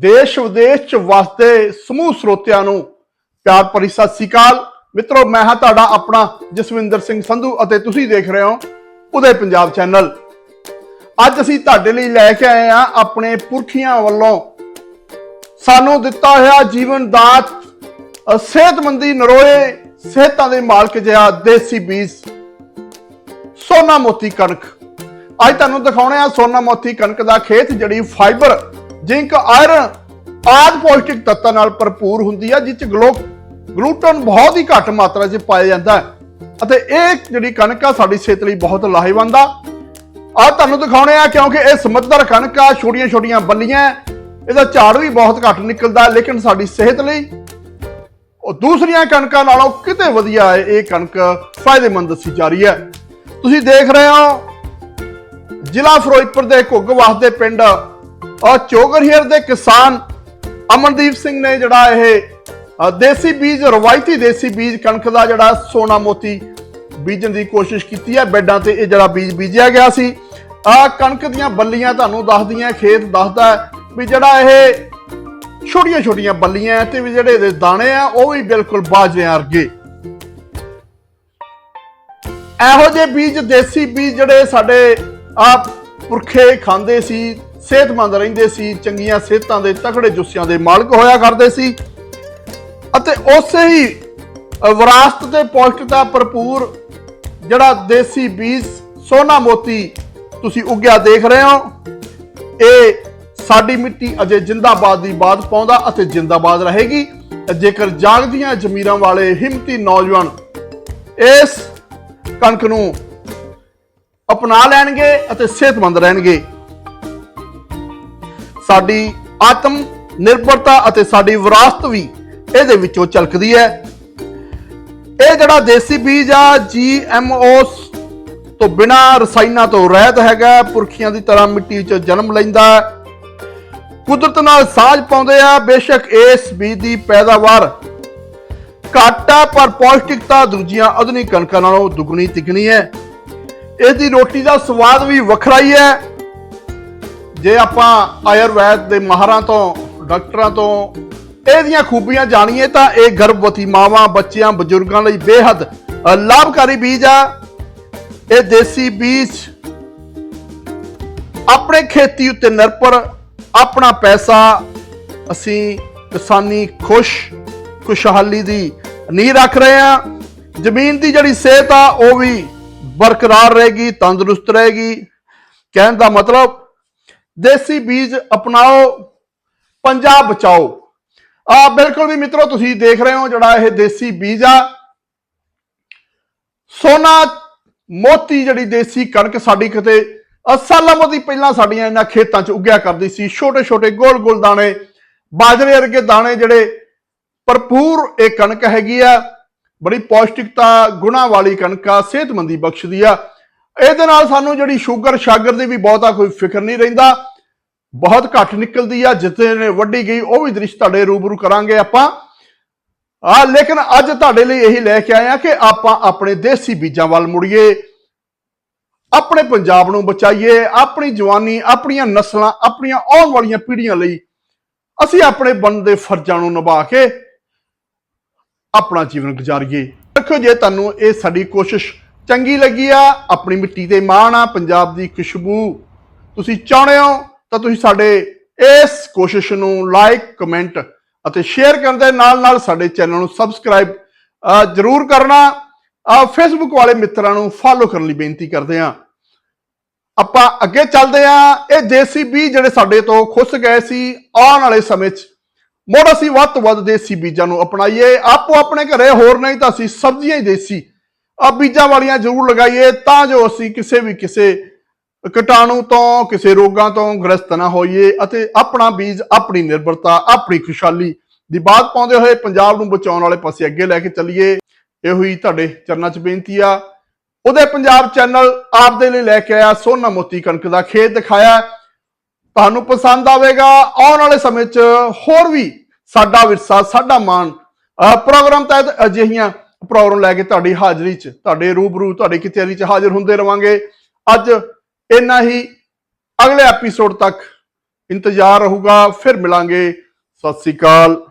ਦੇਸ਼ ਵਿਦੇਸ਼ ਚ ਵਸਦੇ ਸਮੂਹ ਸਰੋਤਿਆਂ ਨੂੰ ਪਿਆਰ ਭਰੀ ਸਤਿ ਸ੍ਰੀ ਅਕਾਲ। ਮਿੱਤਰੋ, ਮੈਂ ਹਾਂ ਤੁਹਾਡਾ ਆਪਣਾ ਜਸਵਿੰਦਰ ਸਿੰਘ ਸੰਧੂ ਅਤੇ ਤੁਸੀਂ ਦੇਖ ਰਹੇ ਹੋ ਉਦੇ ਪੰਜਾਬ ਚੈਨਲ। ਅੱਜ ਅਸੀਂ ਤੁਹਾਡੇ ਲਈ ਲੈ ਕੇ ਆਏ ਹਾਂ ਆਪਣੇ ਪੁਰਖੀਆਂ ਵੱਲੋਂ ਸਾਨੂੰ ਦਿੱਤਾ ਹੋਇਆ ਜੀਵਨ ਦਾਤ ਸਿਹਤਮੰਦੀ ਨਰੋਏ, ਸਿਹਤਾਂ ਦੇ ਮਾਲਕ ਜਿਹਾ ਦੇਸੀ ਬੀਜ, ਸੋਨਾ ਮੋਤੀ ਕਣਕ। ਅੱਜ ਤੁਹਾਨੂੰ ਦਿਖਾਉਣੇ ਆ ਸੋਨਾ ਮੋਤੀ ਕਣਕ ਦਾ ਖੇਤ, ਜਿਹੜੀ ਫਾਈਬਰ ਜ਼ਿੰਕ, ਆਇਰਨ, ਆਦਿ ਪੌਸ਼ਟਿਕ ਤੱਤਾਂ ਨਾਲ ਭਰਪੂਰ ਹੁੰਦੀ ਹੈ ਜਿਸ ਚ ਗਲੋ, ਗਲੂਟਨ ਬਹੁਤ ਹੀ ਘੱਟ ਮਾਤਰਾ 'ਚ ਪਾਇਆ ਜਾਂਦਾ ਹੈ। ਅਤੇ ਇਹ ਜਿਹੜੀ ਕਣਕ ਆ, ਸਾਡੀ ਸਿਹਤ ਲਈ ਬਹੁਤ ਲਾਹੇਵੰਦ ਆ। ਆ ਤੁਹਾਨੂੰ ਦਿਖਾਉਣੇ ਆ, ਕਿਉਂਕਿ ਇਹ ਸਮੁੰਦਰ ਕਣਕ ਆ ਛੋਟੀਆਂ ਛੋਟੀਆਂ ਬੱਲੀਆਂ ਇਹਦਾ ਝਾੜ ਵੀ ਬਹੁਤ ਘੱਟ ਨਿਕਲਦਾ ਲੇਕਿਨ ਸਾਡੀ ਸਿਹਤ ਲਈ ਉਹ ਦੂਸਰੀਆਂ ਕਣਕਾਂ ਨਾਲੋਂ ਕਿਤੇ ਵਧੀਆ ਹੈ, ਇਹ ਕਣਕ ਫਾਇਦੇਮੰਦ ਦੱਸੀ ਜਾ ਰਹੀ ਹੈ। ਤੁਸੀਂ ਦੇਖ ਰਹੇ ਹੋ, ਜ਼ਿਲ੍ਹਾ ਫਿਰੋਜ਼ਪੁਰ ਦੇ ਘੁੱਗ ਦੇ ਪਿੰਡ ਔਰ ਚੋਗਰਹੀਰ ਦੇ ਕਿਸਾਨ ਅਮਨਦੀਪ ਸਿੰਘ ਨੇ ਜਿਹੜਾ ਇਹ ਦੇਸੀ ਬੀਜ, ਰਵਾਇਤੀ ਦੇਸੀ ਬੀਜ ਕਣਕ ਦਾ ਜਿਹੜਾ ਸੋਨਾ ਮੋਤੀ ਬੀਜਣ ਦੀ ਕੋਸ਼ਿਸ਼ ਕੀਤੀ ਹੈ। ਬੈਡਾਂ ਤੇ ਇਹ ਜਿਹੜਾ ਬੀਜ ਬੀਜਿਆ ਗਿਆ ਸੀ। ਆ ਕਣਕ ਦੀਆਂ ਬੱਲੀਆਂ ਤੁਹਾਨੂੰ ਦੱਸਦੀਆਂ ਖੇਤ ਦੱਸਦਾ ਵੀ ਜਿਹੜਾ ਇਹ ਛੋਟੀਆਂ ਛੋਟੀਆਂ ਬੱਲੀਆਂ ਤੇ ਵੀ ਜਿਹੜੇ ਇਹਦੇ ਦਾਣੇ ਆ, ਉਹ ਵੀ ਬਿਲਕੁਲ ਬਾਜਿਆਂ ਵਰਗੇ। ਇਹੋ ਜਿਹੇ ਬੀਜ, ਦੇਸੀ ਬੀਜ ਜਿਹੜੇ ਸਾਡੇ ਆ ਪੁਰਖੇ ਖਾਂਦੇ ਸੀ ਸਿਹਤਮੰਦ ਰਹਿੰਦੇ ਸੀ, ਚੰਗੀਆਂ ਸਿਹਤਾਂ ਦੇ ਤਕੜੇ ਜੁੱਸਿਆਂ ਦੇ ਮਾਲਕ ਹੋਇਆ ਕਰਦੇ ਸੀ। ਅਤੇ ਉਸੇ ਹੀ ਵਿਰਾਸਤ ਤੇ ਪੌਸ਼ਟਿਕਤਾ ਭਰਪੂਰ ਜਿਹੜਾ ਦੇਸੀ ਬੀਜ, ਸੋਨਾ ਮੋਤੀ ਤੁਸੀਂ ਉੱਗਿਆ ਦੇਖ ਰਹੇ ਹੋ। ਇਹ ਸਾਡੀ ਮਿੱਟੀ ਅਜੇ ਜਿੰਦਾਬਾਦ ਦੀ ਬਾਤ ਪਾਉਂਦਾ ਅਤੇ ਜਿੰਦਾਬਾਦ ਰਹੇਗੀ। ਜੇਕਰ ਜਾਗਦੀਆਂ ਜ਼ਮੀਰਾਂ ਵਾਲੇ ਹਿੰਮਤੀ ਨੌਜਵਾਨ ਇਸ ਕਣਕ ਨੂੰ ਅਪਣਾ ਲੈਣਗੇ ਅਤੇ ਸਿਹਤਮੰਦ ਰਹਿਣਗੇ। ਸਾਡੀ ਆਤਮ ਨਿਰਭਰਤਾ ਅਤੇ ਸਾਡੀ ਵਿਰਾਸਤ ਵੀ ਇਹਦੇ ਵਿੱਚੋਂ ਝਲਕਦੀ ਹੈ। ਇਹ ਜਿਹੜਾ ਦੇਸੀ ਬੀਜ ਆ ਜੀਐਮਓ ਤੋਂ ਬਿਨਾ ਰਸਾਇਣਾਂ ਤੋਂ ਰਹਿਤ ਹੈਗਾ, ਪੁਰਖੀਆਂ ਦੀ ਤਰ੍ਹਾਂ ਮਿੱਟੀ 'ਚ ਜਨਮ ਲੈਂਦਾ ਕੁਦਰਤ ਨਾਲ ਸਾਝ ਪਾਉਂਦੇ ਆ, ਬੇਸ਼ੱਕ ਇਸ ਬੀਜ ਦੀ ਪੈਦਾਵਾਰ ਘੱਟ ਆ, ਪਰ ਪੌਸ਼ਟਿਕਤਾ ਦੂਜੀਆਂ ਆਧੁਨਿਕ ਕਣਕਾਂ ਨਾਲੋਂ ਦੁੱਗਣੀ ਤਿੱਗਣੀ ਹੈ। ਇਸ ਦੀ ਰੋਟੀ ਦਾ ਸਵਾਦ ਵੀ ਵੱਖਰਾ ਹੀ ਹੈ। ਜੇ ਆਪਾਂ ਆਯੁਰਵੈਦ ਦੇ ਮਾਹਰਾਂ ਤੋਂ, ਡਾਕਟਰਾਂ ਤੋਂ ਇਹਦੀਆਂ ਖੂਬੀਆਂ ਜਾਣੀਏ ਤਾਂ ਇਹ ਗਰਭਵਤੀ ਮਾਵਾਂ, ਬੱਚਿਆਂ, ਬਜ਼ੁਰਗਾਂ ਲਈ ਬੇਹੱਦ ਲਾਭਕਾਰੀ ਬੀਜ ਆ। ਇਹ ਦੇਸੀ ਬੀਜ ਆਪਣੇ ਖੇਤੀ ਉੱਤੇ ਨਿਰਭਰ, ਆਪਣਾ ਪੈਸਾ, ਅਸੀਂ ਕਿਸਾਨੀ ਖੁਸ਼, ਖੁਸ਼ਹਾਲੀ ਦੀ ਨੀਂਹ ਰੱਖ ਰਹੇ ਆ ਜ਼ਮੀਨ ਦੀ ਜਿਹੜੀ ਸਿਹਤ ਆ, ਉਹ ਵੀ ਬਰਕਰਾਰ ਰਹੇਗੀ, ਤੰਦਰੁਸਤ ਰਹੇਗੀ। ਕਹਿਣ ਦਾ ਮਤਲਬ ਦੇਸੀ ਬੀਜ ਅਪਣਾਓ ਪੰਜਾਬ ਬਚਾਓ। ਆ ਬਿਲਕੁਲ ਵੀ ਮਿੱਤਰੋ ਤੁਸੀਂ ਦੇਖ ਰਹੇ ਹੋ ਜਿਹੜਾ ਇਹ ਦੇਸੀ ਬੀਜ ਆ। ਸੋਨਾ ਮੋਤੀ ਜਿਹੜੀ ਦੇਸੀ ਕਣਕ ਸਾਡੀ ਕਿਤੇ ਅ, ਸਾਲਾਂ ਮੋਦੀ ਪਹਿਲਾਂ ਸਾਡੀਆਂ ਇਹਨਾਂ ਖੇਤਾਂ 'ਚ ਉੱਗਿਆ ਕਰਦੀ ਸੀ। ਛੋਟੇ ਛੋਟੇ ਗੋਲ ਗੋਲ ਦਾਣੇ ਬਾਜਰੇ ਵਰਗੇ ਦਾਣੇ ਜਿਹੜੇ ਭਰਪੂਰ ਇਹ ਕਣਕ ਹੈਗੀ ਆ। ਬੜੀ ਪੌਸ਼ਟਿਕਤਾ ਗੁਣਾ ਵਾਲੀ ਕਣਕ ਆ ਸਿਹਤਮੰਦੀ ਬਖਸ਼ਦੀ ਆ। ਇਹਦੇ ਨਾਲ ਸਾਨੂੰ ਜਿਹੜੀ ਸ਼ੂਗਰ ਸ਼ਾਗਰ ਦੀ ਵੀ ਬਹੁਤਾ ਕੋਈ ਫਿਕਰ ਨਹੀਂ ਰਹਿੰਦਾ। ਬਹੁਤ ਘੱਟ ਨਿਕਲਦੀ ਆ, ਜਿੱਥੇ ਨੇ ਵੱਡੀ ਗਈ, ਉਹ ਵੀ ਦ੍ਰਿਸ਼ ਤੁਹਾਡੇ ਰੂਬਰੂ ਕਰਾਂਗੇ ਆਪਾਂ। ਆ, ਲੇਕਿਨ ਅੱਜ ਤੁਹਾਡੇ ਲਈ ਇਹੀ ਲੈ ਕੇ ਆਏ ਆ ਕਿ ਆਪਾਂ ਆਪਣੇ ਦੇਸੀ ਬੀਜਾਂ ਵੱਲ ਮੁੜੀਏ। ਆਪਣੇ ਪੰਜਾਬ ਨੂੰ ਬਚਾਈਏ, ਆਪਣੀ ਜਵਾਨੀ, ਆਪਣੀਆਂ ਨਸਲਾਂ, ਆਪਣੀਆਂ ਆਉਣ ਵਾਲੀਆਂ ਪੀੜ੍ਹੀਆਂ ਲਈ ਅਸੀਂ ਆਪਣੇ ਬਣਦੇ ਫਰਜ਼ਾਂ ਨੂੰ ਨਿਭਾ ਕੇ ਆਪਣਾ ਜੀਵਨ ਗੁਜ਼ਾਰੀਏ। ਦੇਖੋ ਜੇ ਤੁਹਾਨੂੰ ਇਹ ਸਾਡੀ ਕੋਸ਼ਿਸ਼ ਚੰਗੀ ਲੱਗੀ ਆ, ਆਪਣੀ ਮਿੱਟੀ ਤੇ ਮਾਣ ਆ, ਪੰਜਾਬ ਦੀ ਖੁਸ਼ਬੂ। ਤੁਸੀਂ ਚਾਹੁੰਦੇ ਹੋ ਤਾਂ ਤੁਸੀਂ ਸਾਡੇ ਇਸ ਕੋਸ਼ਿਸ਼ ਨੂੰ ਲਾਈਕ ਕਮੈਂਟ ਅਤੇ ਸ਼ੇਅਰ ਕਰਨ ਦੇ ਨਾਲ ਨਾਲ ਸਾਡੇ ਚੈਨਲ ਨੂੰ ਸਬਸਕ੍ਰਾਈਬ ਜਰੂਰ ਕਰਨਾ। ਆ ਫੇਸਬੁੱਕ ਵਾਲੇ ਮਿੱਤਰਾਂ ਨੂੰ ਫਾਲੋ ਕਰਨ ਲਈ ਬੇਨਤੀ ਕਰਦੇ ਆ ਆਪਾਂ ਅੱਗੇ ਚੱਲਦੇ ਆ ਇਹ ਦੇਸੀ ਬੀਜ ਜਿਹੜੇ ਸਾਡੇ ਤੋਂ ਖੁੱਸ ਗਏ ਸੀ, ਆਉਣ ਵਾਲੇ ਸਮੇਂ 'ਚ। ਮੁੜ ਅਸੀਂ ਵੱਧ ਤੋਂ ਵੱਧ ਦੇਸੀ ਬੀਜਾਂ ਨੂੰ ਅਪਣਾਈਏ। ਆਪੋ ਆਪਣੇ ਘਰੇ ਹੋਰ ਨਹੀਂ ਤਾਂ ਅਸੀਂ ਸਬਜ਼ੀਆਂ ਹੀ ਦੇਸੀ। ਆ ਬੀਜਾਂ ਵਾਲੀਆਂ ਜ਼ਰੂਰ ਲਗਾਈਏ ਤਾਂ ਜੋ ਅਸੀਂ ਕਿਸੇ ਵੀ ਕਿਸੇ ਕੀਟਾਣੂ ਤੋਂ, ਕਿਸੇ ਰੋਗਾਂ ਤੋਂ ਗ੍ਰਸਤ ਨਾ ਹੋਈਏ ਅਤੇ ਆਪਣਾ ਬੀਜ, ਆਪਣੀ ਨਿਰਭਰਤਾ, ਆਪਣੀ ਖੁਸ਼ਹਾਲੀ ਦੀ ਬਾਤ ਪਾਉਂਦੇ ਹੋਏ ਪੰਜਾਬ ਨੂੰ ਬਚਾਉਣ ਵਾਲੇ ਪਾਸੇ ਅੱਗੇ ਲੈ ਕੇ ਚੱਲੀਏ। ਇਹੋ ਹੀ ਤੁਹਾਡੇ ਚਰਨਾਂ 'ਚ ਬੇਨਤੀ ਆ। ਉਹਦੇ ਪੰਜਾਬ ਚੈਨਲ ਆਪ ਦੇ ਲਈ ਲੈ ਕੇ ਆਇਆ ਸੋਨਾ ਮੋਤੀ ਕਣਕ ਦਾ ਖੇਤ ਦਿਖਾਇਆ। ਤੁਹਾਨੂੰ ਪਸੰਦ ਆਵੇਗਾ। ਆਉਣ ਵਾਲੇ ਸਮੇਂ 'ਚ ਹੋਰ ਵੀ ਸਾਡਾ ਵਿਰਸਾ, ਸਾਡਾ ਮਾਣ ਪ੍ਰੋਗਰਾਮ ਤਹਿਤ ਅਜਿਹੀਆਂ ਪ੍ਰੋਗਰਾਮ ਲੈ ਕੇ ਤੁਹਾਡੀ ਹਾਜ਼ਰੀ 'ਚ, ਤੁਹਾਡੇ ਰੂਬਰੂ, ਤੁਹਾਡੀ ਕਚਹਿਰੀ 'ਚ ਹਾਜ਼ਰ ਹੁੰਦੇ ਰਵਾਂਗੇ। ਅੱਜ ਇੰਨਾ ਹੀ। ਅਗਲੇ ਐਪੀਸੋਡ ਤੱਕ ਇੰਤਜ਼ਾਰ ਰਹੂਗਾ। ਫਿਰ ਮਿਲਾਂਗੇ। ਸਤਿ ਸ੍ਰੀ ਅਕਾਲ।